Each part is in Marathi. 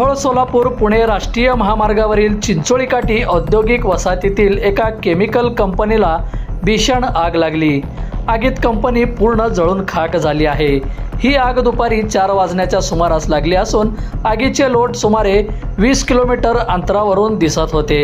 मोहोळ सोलापूर पुणे राष्ट्रीय महामार्गावरील चिंचोळीकाठी औद्योगिक वसाहतीतील एका केमिकल कंपनीला भीषण आग लागली. आगीत कंपनी पूर्ण जळून खाक झाली आहे. ही आग दुपारी चार वाजण्याच्या सुमारास लागली असून आगीचे लोट सुमारे वीस किलोमीटर अंतरावरून दिसत होते.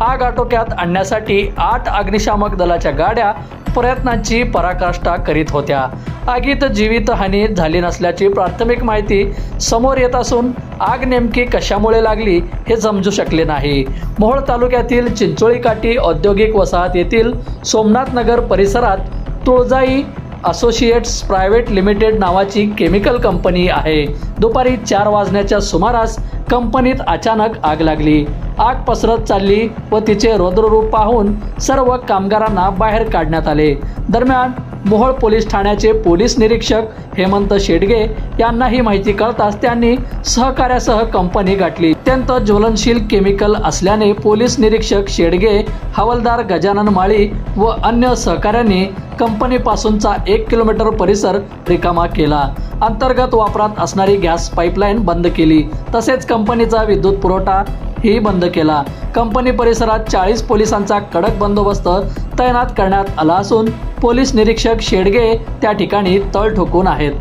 आग आटोक्यात आणण्यासाठी आठ अग्निशामक दलाच्या गाड्या प्रयत्नांची पराकाष्ठा करीत होत्या. आगीत जीवितहानी झाली नसल्याची प्राथमिक माहिती समोर येत असून आग नेमकी कशामुळे लागली हे समजू शकले नाही. मोहोळ तालुक्यातील चिंचोळी काठी औद्योगिक वसाहत येथील सोमनाथ नगर परिसरात तुळजाई असोसिएट्स प्रायव्हेट लिमिटेड नावाची केमिकल कंपनी आहे. दुपारी चार वाजण्याच्या सुमारास कंपनीत अचानक आग लागली. आग पसरत चालली व तिचे रौद्ररूप पाहून सर्व कामगारांना बाहेर काढण्यात आले. दरम्यान मोहोळ पोलीस ठाण्याचे पोलीस निरीक्षक हेमंत शेडगे यांना ही माहिती कळताच त्यांनी सहकार्यासह कंपनी गाठली. अत्यंत ज्वलनशील केमिकल असल्याने पोलीस निरीक्षक शेडगे हवालदार गजानन माळी व अन्य सहकाऱ्यांनी कंपनीपासूनचा एक किलोमीटर परिसर रिकामा केला. अंतर्गत वापरात असणारी गॅस पाईपलाईन बंद केली. तसेच कंपनीचा विद्युत पुरवठा ही बंद केला. कंपनी परिसरात चाळीस पोलिसांचा कडक बंदोबस्त तैनात करण्यात आला असून पोलीस निरीक्षक शेडगे त्या ठिकाणी तळ ठोकून आहेत.